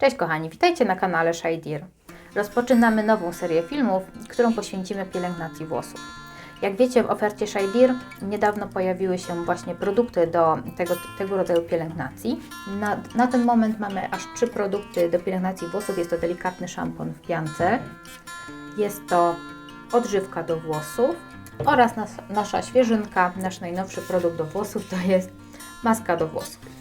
Cześć kochani, witajcie na kanale Shaidir. Rozpoczynamy nową serię filmów, którą poświęcimy pielęgnacji włosów. Jak wiecie, w ofercie Shaidir niedawno pojawiły się właśnie produkty do tego, tego rodzaju pielęgnacji. Na, na ten moment mamy aż trzy produkty do pielęgnacji włosów. Jest to delikatny szampon w piance, jest to odżywka do włosów oraz nas, nasza świeżynka, nasz najnowszy produkt do włosów to jest maska do włosów.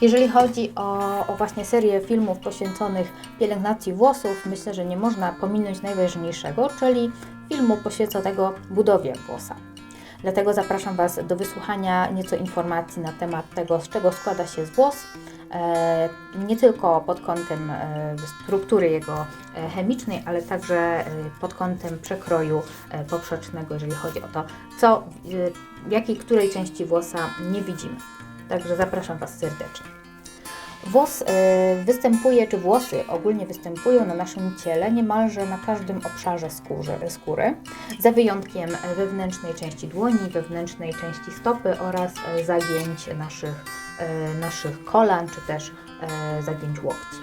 Jeżeli chodzi o, o, właśnie serię filmów poświęconych pielęgnacji włosów, myślę, że nie można pominąć najważniejszego, czyli filmu poświęconego budowie włosa. Dlatego zapraszam Was do wysłuchania nieco informacji na temat tego, z czego składa się włos, e, nie tylko pod kątem e, struktury jego e, chemicznej, ale także pod kątem przekroju poprzecznego, jeżeli chodzi o to, co, jakiej, której części włosa nie widzimy. Także zapraszam Was serdecznie. Włos y, występuje, czy włosy ogólnie występują na naszym ciele niemalże na każdym obszarze skórzy, skóry, za wyjątkiem wewnętrznej części dłoni, wewnętrznej części stopy oraz y, zagięć naszych, y, naszych kolan, czy też zagięć łokci.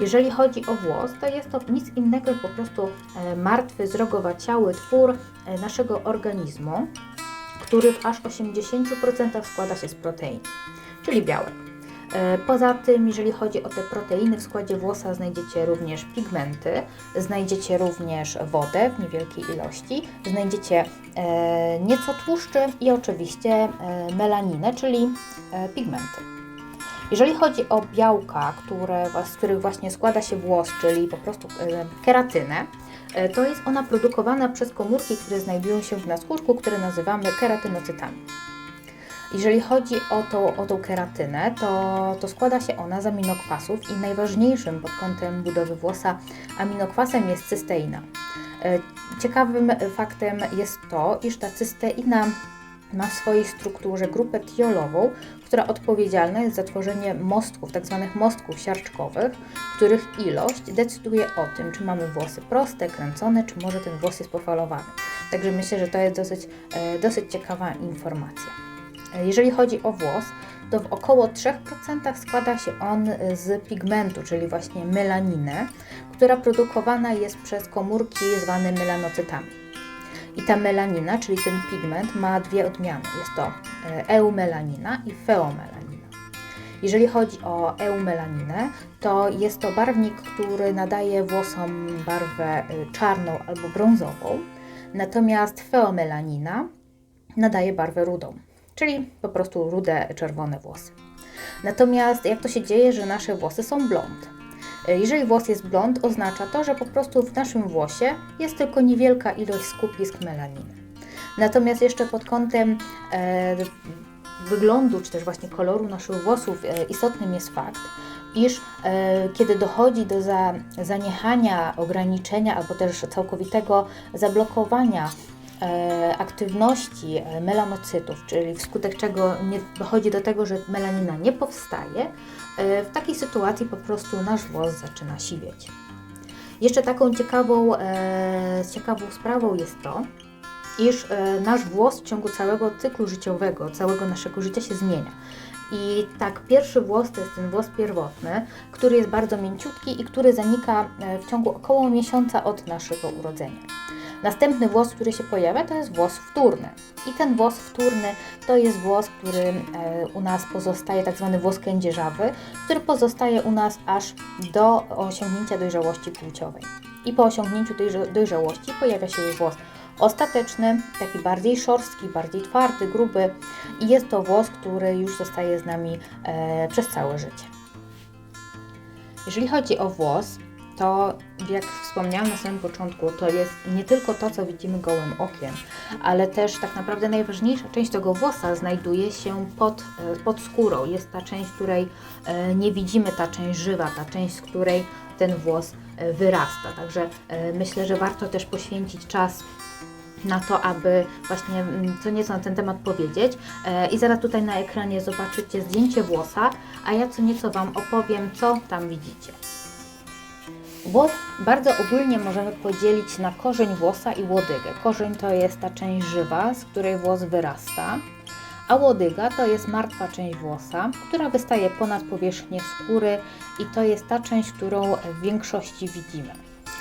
Jeżeli chodzi o włos, to jest to nic innego jak po prostu martwy, zrogowaciały twór naszego organizmu, który w aż 80% składa się z protein, czyli białek. E, Poza tym, jeżeli chodzi o te proteiny, w składzie włosa znajdziecie również pigmenty, znajdziecie również wodę w niewielkiej ilości, znajdziecie e, nieco tłuszczy i oczywiście e, melaninę, czyli pigmenty. Jeżeli chodzi o białka, które, z których właśnie składa się włos, czyli po prostu keratynę, to jest ona produkowana przez komórki, które znajdują się w naskórku, które nazywamy keratynocytami. Jeżeli chodzi o tą, o tą keratynę, to, to składa się ona z aminokwasów i najważniejszym pod kątem budowy włosa aminokwasem jest cysteina. E, Ciekawym faktem jest to, iż ta cysteina ma w swojej strukturze grupę tiolową, która odpowiedzialna jest za tworzenie mostków, tak zwanych mostków siarczkowych, których ilość decyduje o tym, czy mamy włosy proste, kręcone, czy może ten włos jest pofalowany. Także myślę, że to jest dosyć, e, dosyć ciekawa informacja. Jeżeli chodzi o włos, to w około 3% składa się on z pigmentu, czyli właśnie melaninę, która produkowana jest przez komórki zwane melanocytami. I ta melanina, czyli ten pigment, ma dwie odmiany. Jest to e, eumelanina i feomelanina. Jeżeli chodzi o eumelaninę, to jest to barwnik, który nadaje włosom barwę y, czarną albo brązową, natomiast feomelanina nadaje barwę rudą czyli po prostu rude, czerwone włosy. Natomiast jak to się dzieje, że nasze włosy są blond? Jeżeli włos jest blond, oznacza to, że po prostu w naszym włosie jest tylko niewielka ilość skupisk melaniny. Natomiast jeszcze pod kątem e, wyglądu, czy też właśnie koloru naszych włosów e, istotnym jest fakt, iż e, kiedy dochodzi do za, zaniechania, ograniczenia albo też całkowitego zablokowania e, aktywności e, melanocytów, czyli wskutek czego nie dochodzi do tego, że melanina nie powstaje, e, w takiej sytuacji po prostu nasz włos zaczyna siwieć. Jeszcze taką ciekawą, e, ciekawą sprawą jest to, iż e, nasz włos w ciągu całego cyklu życiowego, całego naszego życia się zmienia. I tak, pierwszy włos to jest ten włos pierwotny, który jest bardzo mięciutki i który zanika e, w ciągu około miesiąca od naszego urodzenia. Następny włos, który się pojawia, to jest włos wtórny. I ten włos wtórny to jest włos, który e, u nas pozostaje, tak zwany włos kędzierzawy, który pozostaje u nas aż do osiągnięcia dojrzałości płciowej. I po osiągnięciu tej dojrzałości pojawia się już włos ostateczny, taki bardziej szorstki, bardziej twardy, gruby i jest to włos, który już zostaje z nami e, przez całe życie. Jeżeli chodzi o włos, to jak wspomniałam na samym początku, to jest nie tylko to, co widzimy gołym okiem, ale też tak naprawdę najważniejsza część tego włosa znajduje się pod, e, pod skórą. Jest ta część, której e, nie widzimy, ta część żywa, ta część, z której ten włos e, wyrasta. Także myślę, że warto też poświęcić czas na to, aby właśnie co nieco na ten temat powiedzieć. I zaraz tutaj na ekranie zobaczycie zdjęcie włosa, a ja co nieco Wam opowiem, co tam widzicie. Włos bardzo ogólnie możemy podzielić na korzeń włosa i łodygę. Korzeń to jest ta część żywa, z której włos wyrasta, A łodyga to jest martwa część włosa, która wystaje ponad powierzchnię skóry i to jest ta część, którą w większości widzimy.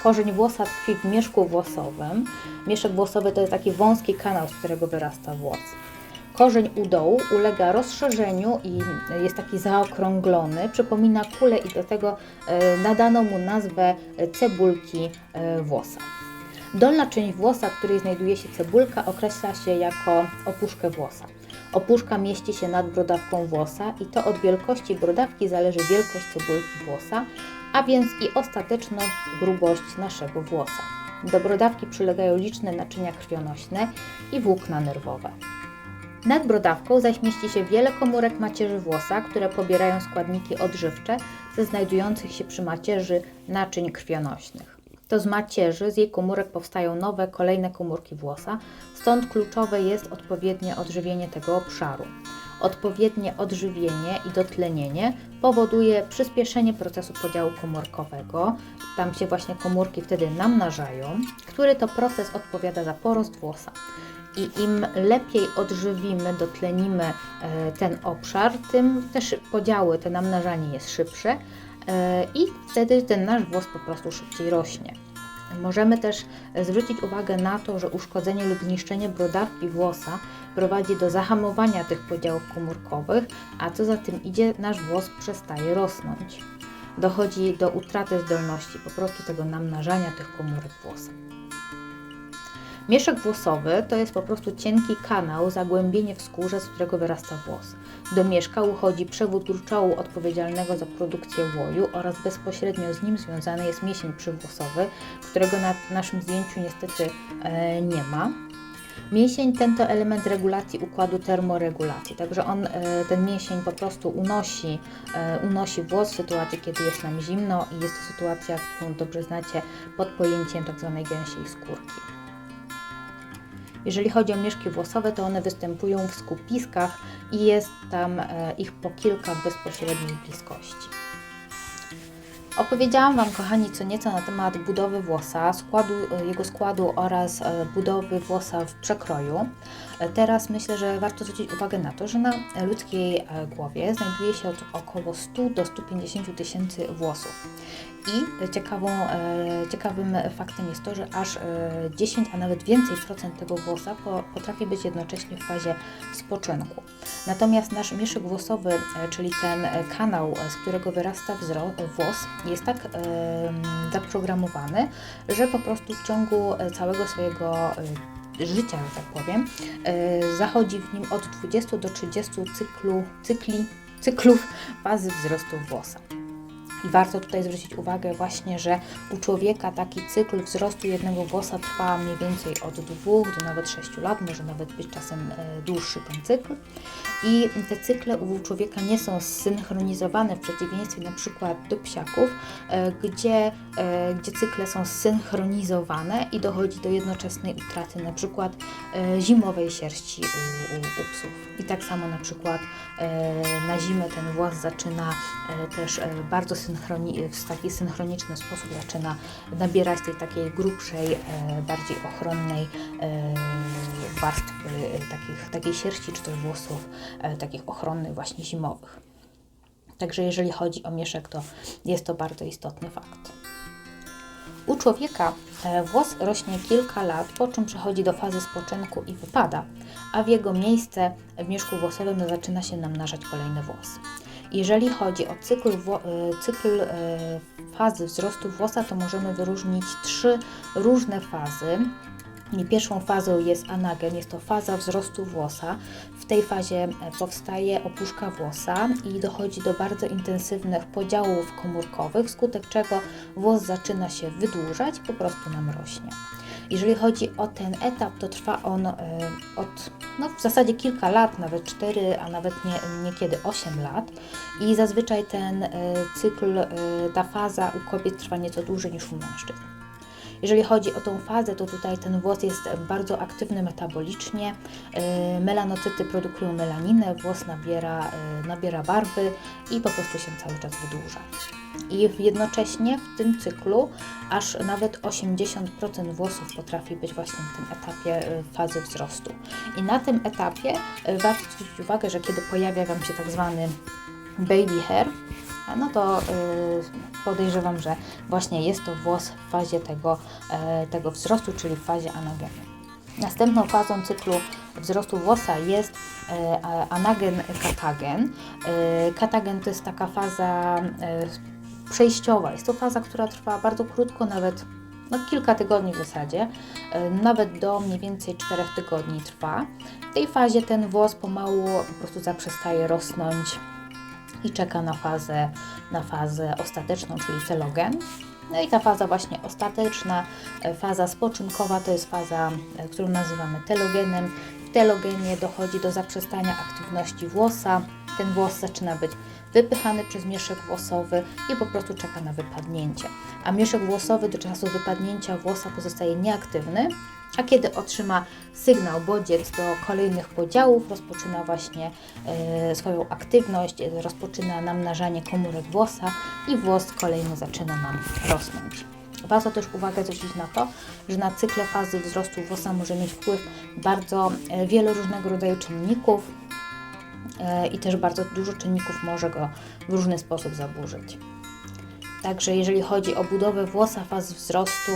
Korzeń włosa tkwi w mieszku włosowym. Mieszek włosowy to jest taki wąski kanał, z którego wyrasta włos. Korzeń u dołu ulega rozszerzeniu i jest taki zaokrąglony, przypomina kulę i do tego e, nadano mu nazwę e, cebulki e, włosa. Dolna część włosa, w której znajduje się cebulka, określa się jako opuszkę włosa. Opuszka mieści się nad brodawką włosa i to od wielkości brodawki zależy wielkość cebulki włosa, a więc i ostateczna grubość naszego włosa. Do brodawki przylegają liczne naczynia krwionośne i włókna nerwowe. Nad brodawką zaś mieści się wiele komórek macierzy włosa, które pobierają składniki odżywcze ze znajdujących się przy macierzy naczyń krwionośnych. To z macierzy, z jej komórek powstają nowe, kolejne komórki włosa, stąd kluczowe jest odpowiednie odżywienie tego obszaru. Odpowiednie odżywienie i dotlenienie powoduje przyspieszenie procesu podziału komórkowego. Tam się właśnie komórki wtedy namnażają, który to proces odpowiada za porost włosa. I im lepiej odżywimy, dotlenimy e, ten obszar, tym też podziały, to namnażanie jest szybsze e, i wtedy ten nasz włos po prostu szybciej rośnie. Możemy też zwrócić uwagę na to, że uszkodzenie lub zniszczenie brodawki włosa prowadzi do zahamowania tych podziałów komórkowych, a co za tym idzie, nasz włos przestaje rosnąć. Dochodzi do utraty zdolności po prostu tego namnażania tych komórek włosa. Mieszek włosowy to jest po prostu cienki kanał, zagłębienie w skórze, z którego wyrasta włos. Do mieszka uchodzi przewód gruczołu odpowiedzialnego za produkcję łoju oraz bezpośrednio z nim związany jest mięsień przywłosowy, którego na naszym zdjęciu niestety e, nie ma. Mięsień ten to element regulacji układu termoregulacji, także on, e, ten mięsień po prostu unosi, e, unosi włos w sytuacji, kiedy jest nam zimno i jest to sytuacja, którą dobrze znacie pod pojęciem tzw. Tak gęsiej skórki. Jeżeli chodzi o mieszki włosowe, to one występują w skupiskach i jest tam e, ich po kilka w bezpośredniej bliskości. Opowiedziałam Wam, kochani, co nieco na temat budowy włosa, składu, e, jego składu oraz e, budowy włosa w przekroju. Teraz myślę, że warto zwrócić uwagę na to, że na ludzkiej głowie znajduje się od około 100 do 150 tysięcy włosów. I ciekawą, e, ciekawym faktem jest to, że aż 10, e, a nawet więcej procent tego włosa potrafi być jednocześnie w fazie spoczynku. Natomiast nasz mieszyk włosowy, e, czyli ten kanał, z którego wyrasta włos, jest tak zaprogramowany, że po prostu w ciągu całego swojego życia, że tak powiem, zachodzi w nim od 20 do 30 cyklu, cykli, cyklów fazy wzrostu włosa. I warto tutaj zwrócić uwagę właśnie, że u człowieka taki cykl wzrostu jednego włosa trwa mniej więcej od 2 do nawet 6 lat, może nawet być czasem e, dłuższy ten cykl. I te cykle u człowieka nie są zsynchronizowane w przeciwieństwie na przykład do psiaków, e, gdzie, e, gdzie cykle są zsynchronizowane i dochodzi do jednoczesnej utraty na przykład zimowej sierści u, u, u psów. I tak samo na przykład na zimę ten włos zaczyna też bardzo synchroni, w taki synchroniczny sposób zaczyna nabierać tej takiej grubszej, e, bardziej ochronnej e, warstwy e, takich, takiej sierści czy też włosów, takich ochronnych właśnie zimowych. Także jeżeli chodzi o mieszek, to jest to bardzo istotny fakt. U człowieka włos rośnie kilka lat, po czym przechodzi do fazy spoczynku i wypada, a w jego miejsce w mieszku włosowym zaczyna się namnażać kolejny włos. Jeżeli chodzi o cykl, e, cykl e, fazy wzrostu włosa, to możemy wyróżnić trzy różne fazy. Pierwszą fazą jest anagen, jest to faza wzrostu włosa. W tej fazie e, powstaje opuszka włosa i dochodzi do bardzo intensywnych podziałów komórkowych, wskutek czego włos zaczyna się wydłużać, po prostu nam rośnie. Jeżeli chodzi o ten etap, to trwa on e, od no, w zasadzie kilka lat, nawet 4, a nawet nie, niekiedy 8 lat. I zazwyczaj ten e, cykl, e, ta faza u kobiet trwa nieco dłużej niż u mężczyzn. Jeżeli chodzi o tą fazę, to tutaj ten włos jest bardzo aktywny metabolicznie. E, Melanocyty produkują melaninę, włos nabiera, e, nabiera barwy i po prostu się cały czas wydłuża. I jednocześnie w tym cyklu aż nawet 80% włosów potrafi być właśnie w tym etapie e, fazy wzrostu. I na tym etapie warto zwrócić uwagę, że kiedy pojawia Wam się tak zwany baby hair, no to podejrzewam, że właśnie jest to włos w fazie tego, e, tego wzrostu, czyli w fazie anagenu. Następną fazą cyklu wzrostu włosa jest e, anagen-katagen. E, Katagen to jest taka faza przejściowa. Jest to faza, która trwa bardzo krótko, nawet no, kilka tygodni w zasadzie, nawet do mniej więcej 4 tygodni trwa. W tej fazie ten włos pomału po prostu zaprzestaje rosnąć i czeka na fazę, na fazę ostateczną, czyli telogen. No i ta faza właśnie ostateczna, e, faza spoczynkowa to jest faza, e, którą nazywamy telogenem. W telogenie dochodzi do zaprzestania aktywności włosa. Ten włos zaczyna być wypychany przez mieszek włosowy i po prostu czeka na wypadnięcie. A mieszek włosowy do czasu wypadnięcia włosa pozostaje nieaktywny, a kiedy otrzyma sygnał bodziec do kolejnych podziałów, rozpoczyna właśnie e, swoją aktywność, rozpoczyna namnażanie komórek włosa i włos kolejno zaczyna nam rosnąć. Warto też uwagę zwrócić na to, że na cykle fazy wzrostu włosa może mieć wpływ bardzo e, wiele różnego rodzaju czynników i też bardzo dużo czynników może go w różny sposób zaburzyć. Także jeżeli chodzi o budowę włosa faz wzrostu,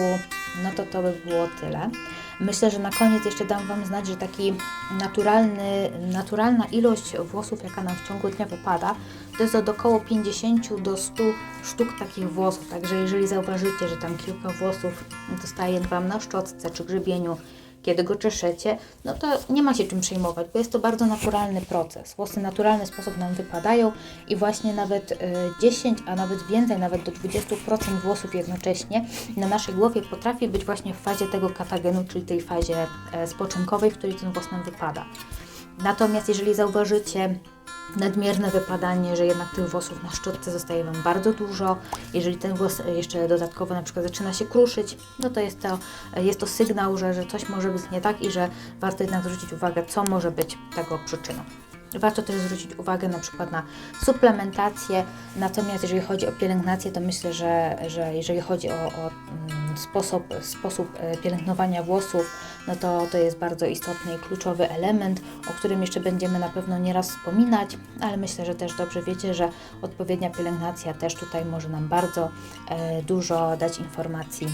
no to to by było tyle. Myślę, że na koniec jeszcze dam Wam znać, że taki naturalny, naturalna ilość włosów, jaka nam w ciągu dnia wypada, to jest od około 50 do 100 sztuk takich włosów. Także jeżeli zauważycie, że tam kilka włosów dostaje Wam na szczotce czy grzebieniu, kiedy go czeszecie, no to nie ma się czym przejmować, bo jest to bardzo naturalny proces. Włosy w naturalny sposób nam wypadają i właśnie nawet e, 10, a nawet więcej, nawet do 20% włosów jednocześnie na naszej głowie potrafi być właśnie w fazie tego katagenu, czyli tej fazie e, spoczynkowej, w której ten włos nam wypada. Natomiast jeżeli zauważycie nadmierne wypadanie, że jednak tych włosów na szczotce zostaje Wam bardzo dużo, jeżeli ten włos jeszcze dodatkowo na przykład zaczyna się kruszyć, no to jest to, jest to sygnał, że, że coś może być nie tak i że warto jednak zwrócić uwagę, co może być tego przyczyną. Warto też zwrócić uwagę na przykład na suplementację, natomiast jeżeli chodzi o pielęgnację, to myślę, że, że jeżeli chodzi o, o mm, sposób, sposób e, pielęgnowania włosów, no to to jest bardzo istotny i kluczowy element, o którym jeszcze będziemy na pewno nieraz wspominać, ale myślę, że też dobrze wiecie, że odpowiednia pielęgnacja też tutaj może nam bardzo e, dużo dać informacji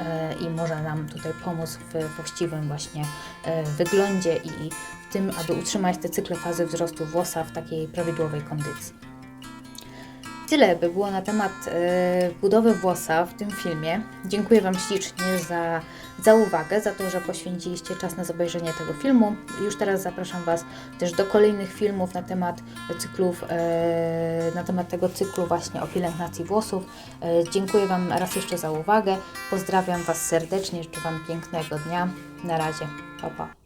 e, i może nam tutaj pomóc w właściwym właśnie wyglądzie i w tym, aby utrzymać te cykle fazy wzrostu włosa w takiej prawidłowej kondycji. Tyle by było na temat e, budowy włosa w tym filmie. Dziękuję Wam ślicznie za, za uwagę, za to, że poświęciliście czas na obejrzenie tego filmu. Już teraz zapraszam Was też do kolejnych filmów na temat cyklów, e, na temat tego cyklu właśnie o pielęgnacji włosów. E, dziękuję Wam raz jeszcze za uwagę. Pozdrawiam Was serdecznie, życzę Wam pięknego dnia. Na razie. Pa, pa.